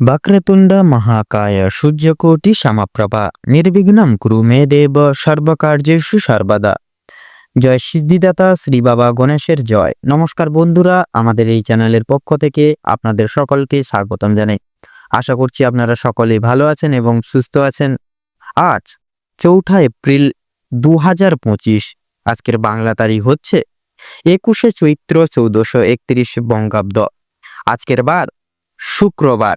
వక్రతుండ మహాకాయ সূর্যকোটি সমপ্রভা নির্বিঘ্নম কুরু মে দেব সর্বকার্যেষু সর্বদা জয় সিদ্ধিদাতা শ্রী বাবা গণেশের জয় নমস্কার বন্ধুরা আমাদের এই চ্যানেলের পক্ষ থেকে আপনাদের সকলকে স্বাগতম জানাই আশা করছি আপনারা সকলে ভালো আছেন এবং সুস্থ আছেন আজ চৌঠা এপ্রিল দু হাজার পঁচিশ আজকের বাংলা তারিখ হচ্ছে একুশে চৈত্র চৌদ্দশো একত্রিশ বঙ্গাব্দ আজকের বার শুক্রবার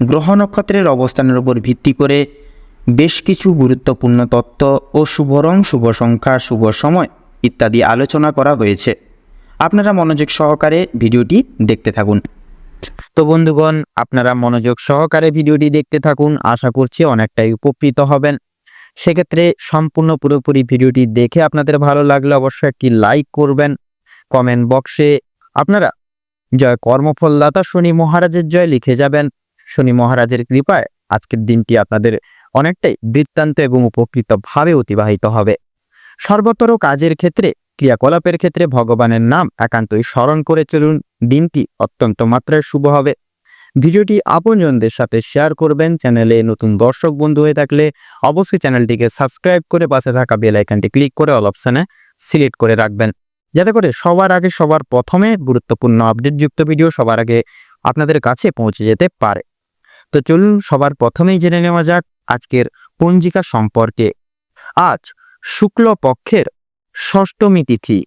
গ্রহ নক্ষত্রের অবস্থানের উপর ভিত্তি করে বেশ কিছু গুরুত্বপূর্ণ তত্ত্ব ও শুভ রং শুভ সংখ্যা, শুভ সময় ইত্যাদি আলোচনা করা হয়েছে। আপনারা মনোযোগ সহকারে ভিডিওটি দেখতে থাকুন। তো বন্ধুগণ, আপনারা মনোযোগ সহকারে ভিডিওটি দেখতে থাকুন। আশা করছি অনেকটাই উপকৃত হবেন। সেক্ষেত্রে সম্পূর্ণ পুরোপুরি ভিডিওটি দেখে আপনাদের ভালো লাগলে অবশ্যই একটি লাইক করবেন। কমেন্ট বক্সে আপনারা জয় কর্মফলদাতা শনি মহারাজের জয় লিখে যাবেন। শনি মহারাজের কৃপায় আজকের দিনটি আপনাদের অনেকটাই বৃত্তান্ত এবং উপকৃতভাবে অতিবাহিত হবে। সর্বতর কাজের ক্ষেত্রে, ক্রিয়াকলাপের ক্ষেত্রে ভগবানের নাম একান্তই স্মরণ করে চলুন, দিনটি অত্যন্ত মাত্রায় শুভ হবে। ভিডিওটি আপনজনদের সাথে শেয়ার করবেন, চ্যানেলে নতুন দর্শক বন্ধু হয়ে থাকলে অবশ্যই চ্যানেলটিকে সাবস্ক্রাইব করে পাশে থাকা বেল আইকনটি ক্লিক করে অল অপশানে সিলেক্ট করে রাখবেন। যাতে করে সবার আগে সবার প্রথমে গুরুত্বপূর্ণ আপডেটযুক্ত ভিডিও সবার আগে আপনাদের কাছে পৌঁছে যেতে পারে। তো চলুন সবার প্রথমেই জেনে নেওয়া যাক আজকের পঞ্জিকা সম্পর্কে। আজ শুক্ল পক্ষের ষষ্ঠমী তিথি।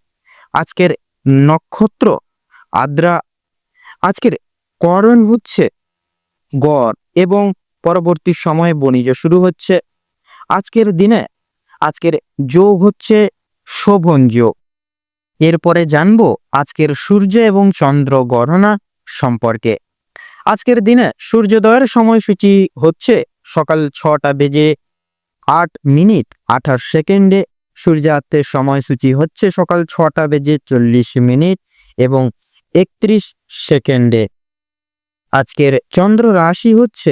আজকের নক্ষত্র আদ্রা। আজকের করণ হচ্ছে গড় এবং পরবর্তী সময়ে বণিজ শুরু হচ্ছে। আজকের দিনে আজকের যোগ হচ্ছে শোভন যোগ। এরপরে জানব আজকের সূর্য এবং চন্দ্র গণনা সম্পর্কে। আজকের দিনে সূর্যোদয়ের সময়সূচি হচ্ছে সকাল ছটা বেজে আট মিনিট আঠাশ সেকেন্ডে। সূর্যাস্তের সময়সূচি হচ্ছে সকাল ছটা বেজে চল্লিশ মিনিট এবং একত্রিশ সেকেন্ডে। আজকের চন্দ্র রাশি হচ্ছে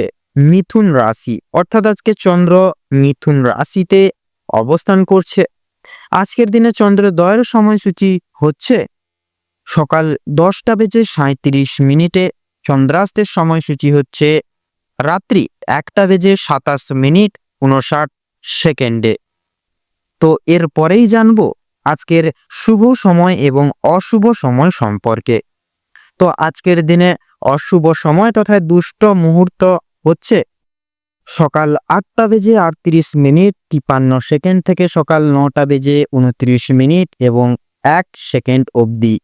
মিথুন রাশি, অর্থাৎ আজকে চন্দ্র মিথুন রাশিতে অবস্থান করছে। আজকের দিনে চন্দ্রোদয়ের সময়সূচি হচ্ছে সকাল দশটা বেজে সাঁত্রিশ মিনিটে চন্দ্রাস্তের সময়সূচি হচ্ছে রাত্রি একটা বেজে সাতাশ মিনিট উনষাট সেকেন্ডে। তো এর পরেই জানব আজকের শুভ সময় এবং অশুভ সময় সম্পর্কে। তো আজকের দিনে অশুভ সময় তথা দুষ্ট মুহূর্ত হচ্ছে সকাল আটটা বেজে আটত্রিশ মিনিট তিপান্ন সেকেন্ড থেকে সকাল নটা বেজে উনত্রিশ মিনিট এবং এক সেকেন্ড অবধি।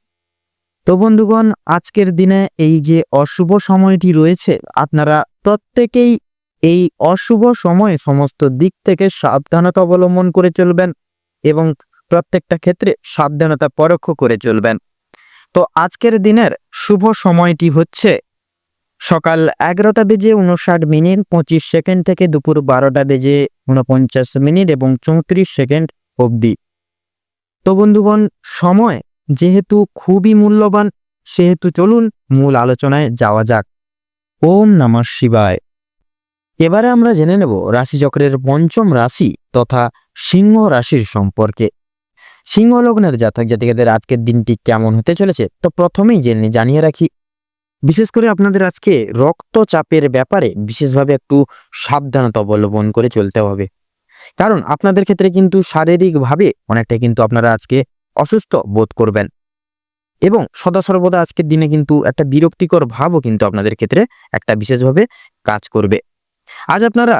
তো বন্ধুগণ, আজকের দিনে এই যে অশুভ সময়টি রয়েছে, আপনারা প্রত্যেকেই এই অশুভ সময়ে সমস্ত দিক থেকে সাবধানতা অবলম্বন করে চলবেন এবং প্রত্যেকটা ক্ষেত্রে সাবধানতা পরোক্ষ করে চলবেন। তো আজকের দিনের শুভ সময়টি হচ্ছে সকাল এগারোটা বেজে উনষাট মিনিট, পঁচিশ সেকেন্ড থেকে দুপুর বারোটা বেজে উনপঞ্চাশ মিনিট এবং চৌত্রিশ সেকেন্ড অবধি। তো বন্ধুগণ, সময় যেহেতু খুবই মূল্যবান, সেহেতু চলুন মূল আলোচনায় যাওয়া যাক। ওম নমঃ শিবায়। এবারে আমরা জেনে নেব রাশিচক্রের পঞ্চম রাশি তথা সিংহ রাশির সম্পর্কে। সিংহ লগ্নের জাতক জাতিকাদের আজকের দিনটি কেমন হতে চলেছে, তো প্রথমেই জেনে জানিয়ে রাখি। বিশেষ করে আপনাদের আজকে রক্তচাপের ব্যাপারে বিশেষভাবে একটু সাবধানতা অবলম্বন করে চলতে হবে। কারণ আপনাদের ক্ষেত্রে কিন্তু শারীরিকভাবে অনেকটা কিন্তু আপনারা আজকে অসুস্থ বোধ করবেন। এবং সদা সর্বদা আজকের দিনে কিন্তু একটা বিরক্তিকর ভাবও কিন্তু আপনাদের ক্ষেত্রে একটা বিশেষভাবে কাজ করবে। আজ আপনারা,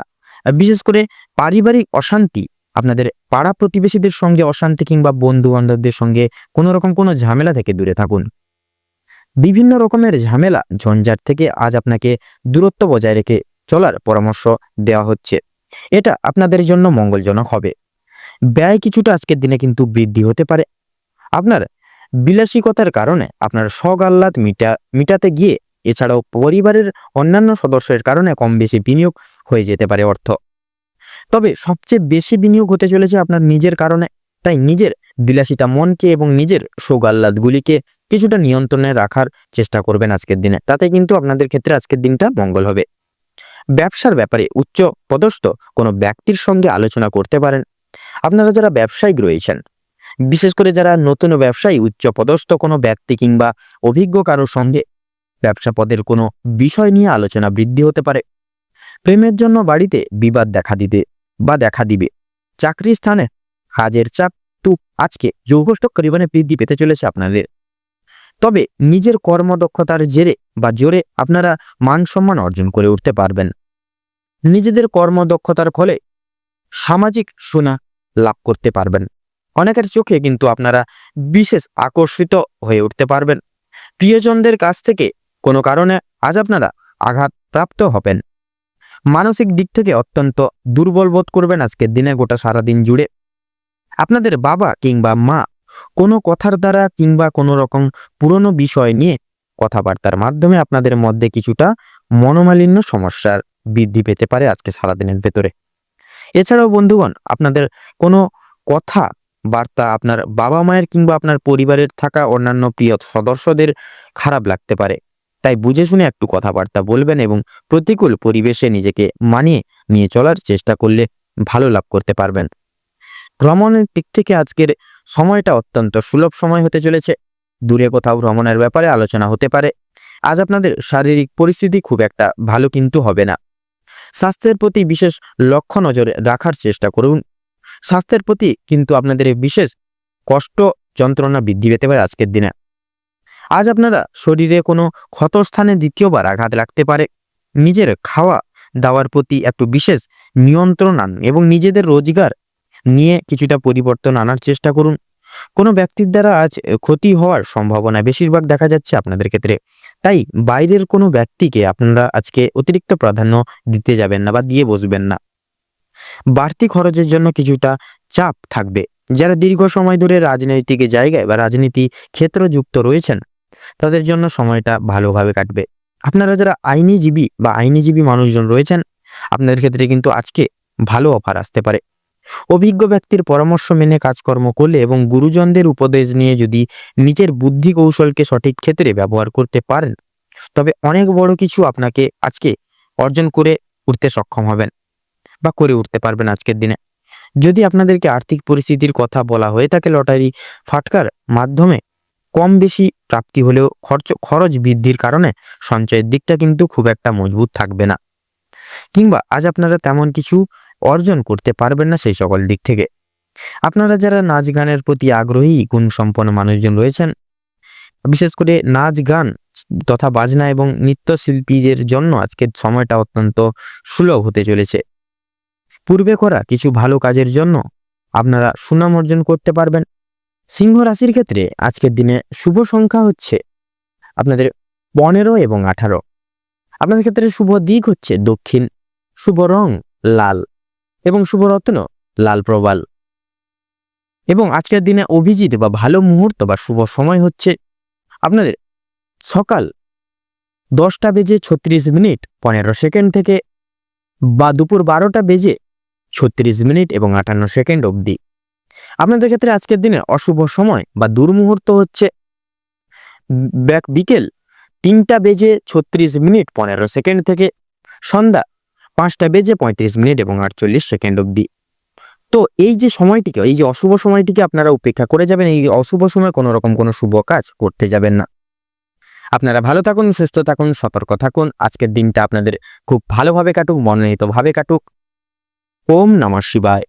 বিশেষ করে পারিবারিক অশান্তি, আপনাদের পাড়া প্রতিবেশীদের সঙ্গে অশান্তি কিংবা বন্ধু বান্ধবদের সঙ্গে কোনো রকম কোনো ঝামেলা থেকে দূরে থাকুন। বিভিন্ন রকমের ঝামেলা ঝঞ্ঝাট থেকে আজ আপনাকে দূরত্ব বজায় রেখে চলার পরামর্শ দেওয়া হচ্ছে। এটা আপনাদের জন্য মঙ্গলজনক হবে। ব্যয় কিছুটা আজকের দিনে কিন্তু বৃদ্ধি হতে পারে। আপনার বিলাসিকতার কারণে আপনার শখ আহ্লাদ মিটা, মিটাতে গিয়ে এছাড়াও পরিবারের অন্যান্য সদস্যের কারণে কম বেশি বিনিয়োগ হয়ে যেতে পারে অর্থ। তবে সবচেয়ে বেশি বিনিয়োগ হতে চলেছে আপনার নিজের কারণে। তাই নিজের বিলাসিতা মনকে এবং নিজের শোক আহ্লাদগুলিকে কিছুটা নিয়ন্ত্রণে রাখার চেষ্টা করবেন আজকের দিনে। তাতে কিন্তু আপনাদের ক্ষেত্রে আজকের দিনটা মঙ্গল হবে। ব্যবসার ব্যাপারে উচ্চ পদস্থ কোনো ব্যক্তির সঙ্গে আলোচনা করতে পারেন। আপনারা যারা ব্যবসায়িক রয়েছেন বিশেষ করে যারা নতুন ব্যবসায়ী উচ্চ পদস্থ কোনো ব্যক্তি কিংবা অভিজ্ঞ কারোর সঙ্গে ব্যবসা পদের কোনো বিষয় নিয়ে আলোচনা বৃদ্ধি হতে পারে। প্রেমের জন্য বাড়িতে বিবাদ দেখা দিতে বা দেখা দিবে। চাকরি স্থানে কাজের চাপ টু আজকে যৌগষ্ট পরিমাণে বৃদ্ধি পেতে চলেছে আপনাদের। তবে নিজের কর্মদক্ষতার জেরে বা জোরে আপনারা মান সম্মান অর্জন করে উঠতে পারবেন। নিজেদের কর্মদক্ষতার ফলে সামাজিক সুনা লাভ করতে পারবেন। অনেকের চোখে কিন্তু আপনারা বিশেষ আকর্ষিত হয়ে উঠতে পারবেন। প্রিয়জনদের কাছ থেকে কোনো কারণে আজ আপনারা আঘাতপ্রাপ্ত হবেন। মানসিক দিক থেকে অত্যন্ত দুর্বল বোধ করবেন আজকের দিনে গোটা সারাদিন জুড়ে। আপনাদের বাবা কিংবা মা কোনো কথার দ্বারা কিংবা কোনো রকম পুরনো বিষয় নিয়ে কথাবার্তার মাধ্যমে আপনাদের মধ্যে কিছুটা মনোমালিন্য সমস্যার বৃদ্ধি পেতে পারে আজকে সারাদিনের ভেতরে। এছাড়াও বন্ধুগণ, আপনাদের কোনো কথা বার্তা আপনার বাবা মায়ের কিংবা আপনার পরিবারের থাকা অন্যান্য প্রিয় সদস্যদের খারাপ লাগতে পারে। তাই বুঝে শুনে একটু কথাবার্তা বলবেন এবং প্রতিকূল পরিবেশে নিজেকে মানিয়ে নিয়ে চলার চেষ্টা করলে ভালো লাভ করতে পারবেন। ভ্রমণের দিক থেকে আজকের সময়টা অত্যন্ত সুলভ সময় হতে চলেছে। দূরে কোথাও ভ্রমণের ব্যাপারে আলোচনা হতে পারে। আজ আপনাদের শারীরিক পরিস্থিতি খুব একটা ভালো কিন্তু হবে না। স্বাস্থ্যের প্রতি বিশেষ লক্ষ্য নজরে রাখার চেষ্টা করুন। স্বাস্থ্যের প্রতি কিন্তু আপনাদের বিশেষ কষ্ট যন্ত্রণা বৃদ্ধি পেতে পারে আজকের দিনে। আজ আপনারা শরীরে কোনো ক্ষতস্থানে দ্বিতীয়বার আঘাত লাগতে পারে। নিজের খাওয়া দাওয়ার প্রতি একটু বিশেষ নিয়ন্ত্রণ আন এবং নিজেদের রোজগার নিয়ে কিছুটা পরিবর্তন আনার চেষ্টা করুন। কোনো ব্যক্তির দ্বারা আজ ক্ষতি হওয়ার সম্ভাবনা বেশিরভাগ দেখা যাচ্ছে আপনাদের ক্ষেত্রে। তাই বাইরের কোনো ব্যক্তিকে আপনারা আজকে অতিরিক্ত প্রাধান্য দিতে যাবেন না বা দিয়ে বসবেন না। বাড়তি খরচের জন্য কিছুটা চাপ থাকবে। যারা দীর্ঘ সময় ধরে রাজনৈতিক জায়গায় বা রাজনীতি ক্ষেত্র যুক্ত রয়েছেন, তাদের জন্য সময়টা ভালোভাবে কাটবে। আপনারা যারা আইনিজীবী বা আইনিজীবী মানুষজন রয়েছেন, আপনাদের ক্ষেত্রে কিন্তু আজকে ভালো অফার আসতে পারে। অভিজ্ঞ ব্যক্তির পরামর্শ মেনে কাজকর্ম করলে এবং গুরুজনদের উপদেশ নিয়ে যদি নিজের বুদ্ধি কৌশলকে সঠিক ক্ষেত্রে ব্যবহার করতে পারেন, তবে অনেক বড় কিছু আপনাকে আজকে অর্জন করে উঠতে সক্ষম হবেন। বা করে উঠতে পারবেন আজকের দিনে। যদি আপনাদেরকে আর্থিক পরিস্থিতির কথা বলা হয়ে থাকে লটারি ফাটকার মাধ্যমে, কম বেশি প্রাপ্তি হলেও খরচ খরচ বৃদ্ধির কারণে সঞ্চয়ের দিকটা কিন্তু খুব একটা মজবুত থাকবে না। কিংবা আজ আপনারা তেমন কিছু অর্জন করতে পারবেন না সেই সকল দিক থেকে। আপনারা যারা নাচ গানের প্রতি আগ্রহী গুণ সম্পন্ন মানুষজন রয়েছেন, বিশেষ করে নাচ গান তথা বাজনা এবং নৃত্যশিল্পীদের জন্য আজকের সময়টা অত্যন্ত সুলভ হতে চলেছে। পূর্বে করা কিছু ভালো কাজের জন্য আপনারা সুনাম অর্জন করতে পারবেন। সিংহ রাশির ক্ষেত্রে আজকের দিনে শুভ সংখ্যা হচ্ছে আপনাদের পনেরো এবং আঠারো। আপনাদের ক্ষেত্রে শুভ দিক হচ্ছে দক্ষিণ, শুভ রং লাল এবং শুভ রত্ন লাল প্রবাল। এবং আজকের দিনে অভিজিৎ বা ভালো মুহূর্ত বা শুভ সময় হচ্ছে আপনাদের সকাল দশটা বেজে ছত্রিশ মিনিট পনেরো সেকেন্ড থেকে বা দুপুর বারোটা বেজে ছত্রিশ মিনিট এবং আটান্ন সেকেন্ড অবধি। আপনাদের ক্ষেত্রে আজকের দিনে অশুভ সময় বা দুর্মুহূর্ত হচ্ছে ব্যাক বিকেল তিনটা বেজে ছত্রিশ মিনিট পনেরো সেকেন্ড থেকে সন্ধ্যা পাঁচটা বেজে পঁয়ত্রিশ মিনিট এবং আটচল্লিশ সেকেন্ড অবধি। তো এই যে সময়টিকে, এই যে অশুভ সময়টিকে আপনারা উপেক্ষা করে যাবেন, এই অশুভ সময় কোনো রকম কোনো শুভ কাজ করতে যাবেন না। আপনারা ভালো থাকুন, সুস্থ থাকুন, সতর্ক থাকুন। আজকের দিনটা আপনাদের খুব ভালোভাবে কাটুক, মনোনীতভাবে কাটুক। ওম নমঃ শিবায়।